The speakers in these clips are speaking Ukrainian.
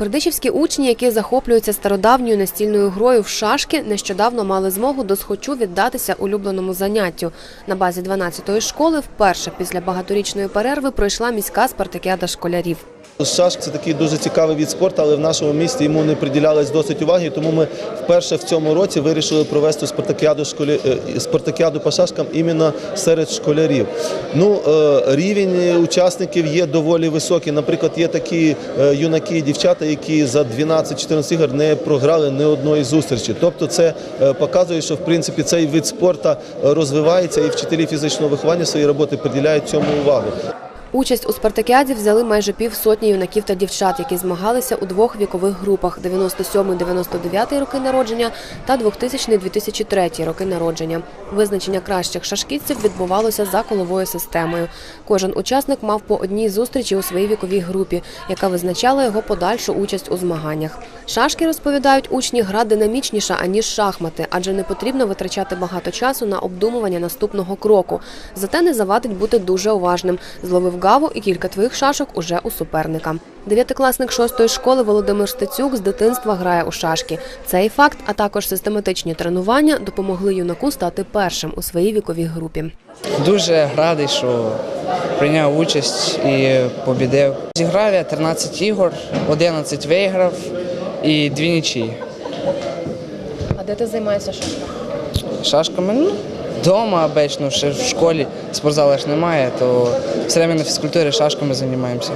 Бердичівські учні, які захоплюються стародавньою настільною грою в шашки, нещодавно мали змогу досхочу віддатися улюбленому заняттю. На базі 12-ї школи вперше після багаторічної перерви пройшла міська спартакіада школярів. Шашк це такий дуже цікавий від спорту, але в нашому місті йому не приділялось досить уваги. Тому ми вперше в цьому році вирішили провести спартакіаду школі... е, спартакіаду по шашкам іменно серед школярів. Ну е, рівень учасників є доволі високий. Наприклад, є такі е, юнаки і дівчата, які за 12-14 ігор не програли ні одної зустрічі. Тобто, це показує, що в принципі цей вид спорту розвивається, і вчителі фізичного виховання своєї роботи приділяють цьому увагу. Участь у спартакіаді взяли майже півсотні юнаків та дівчат, які змагалися у двох вікових групах: 97-99 роки народження та 2000-2003 роки народження. Визначення кращих шашкістів відбувалося за коловою системою. Кожен учасник мав по одній зустрічі у своїй віковій групі, яка визначала його подальшу участь у змаганнях. Шашки розповідають учні, гра динамічніша аніж шахмати, адже не потрібно витрачати багато часу на обдумування наступного кроку. Зате не завадить бути дуже уважним. Зловив гаву і кілька твоїх шашок уже у суперника. Дев'ятикласник шостої школи Володимир Стецюк з дитинства грає у шашки. Цей факт, а також систематичні тренування допомогли юнаку стати першим у своїй віковій групі. Дуже радий, що прийняв участь і побідив. Зіграв я 13 ігор, 11 виграв і дві нічиї. А де ти займаєшся шашками? Шашками ну, вдома обично, ще в школі спортзалу ж немає, то все время на фізкультурі шашками займаємося.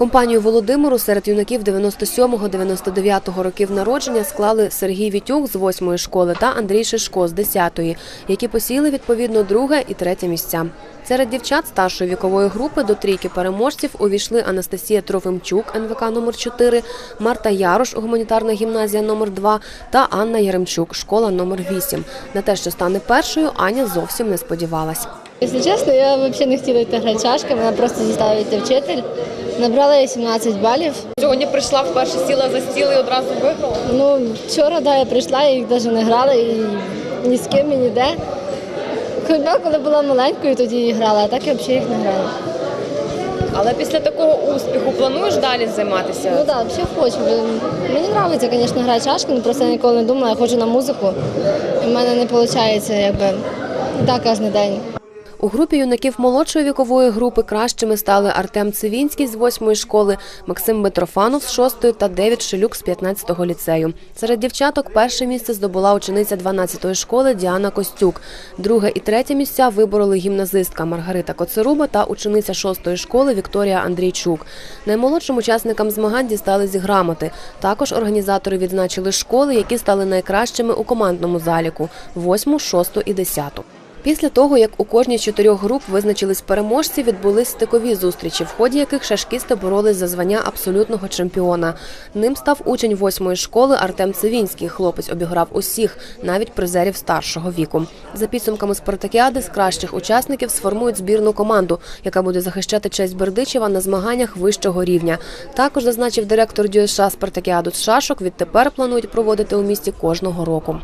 Компанію Володимиру серед юнаків 97-99 років народження склали Сергій Вітюк з 8-ї школи та Андрій Шишко з 10-ї, які посіли відповідно друге і третє місця. Серед дівчат старшої вікової групи до трійки переможців увійшли Анастасія Трофимчук, НВК номер 4 Марта Ярош, гуманітарна гімназія номер 2 та Анна Яремчук, школа номер 8 На те, що стане першою, Аня зовсім не сподівалась. Якщо чесно, я взагалі не хотіла йти грати шашки, мене просто зіставив йти вчитель. Набрала я 17 балів. Сьогодні прийшла вперше сіла за стіл і одразу виграла. Ну, вчора да, я прийшла, я їх навіть не грала і ні з ким і ніде. Хіба коли була маленькою, тоді і грала, а так я взагалі їх не грала. Але після такого успіху плануєш далі займатися? Ну так, взагалі хочу. Мені подобається, звісно, грати шашки, але просто я ніколи не думала, я ходжу на музику. І в мене не виходить якби так кожен день. У групі юнаків молодшої вікової групи кращими стали Артем Цивінський з 8-ї школи, Максим Митрофанов з 6-ї та Девід Шелюк з 15-го ліцею. Серед дівчаток перше місце здобула учениця 12-ї школи Діана Костюк. Друге і третє місця вибороли гімназистка Маргарита Коцеруба та учениця 6-ї школи Вікторія Андрійчук. Наймолодшим учасникам змагань дістались грамоти. Також організатори відзначили школи, які стали найкращими у командному заліку – 8, 6 і 10. Після того, як у кожній з чотирьох груп визначились переможці, відбулись стикові зустрічі, в ході яких шашкісти боролись за звання абсолютного чемпіона. Ним став учень восьмої школи Артем Цивінський. Хлопець обіграв усіх, навіть призерів старшого віку. За підсумками спартакіади з кращих учасників сформують збірну команду, яка буде захищати честь Бердичева на змаганнях вищого рівня. Також зазначив директор ДЮСШ спартакіаду з шашок. Відтепер планують проводити у місті кожного року.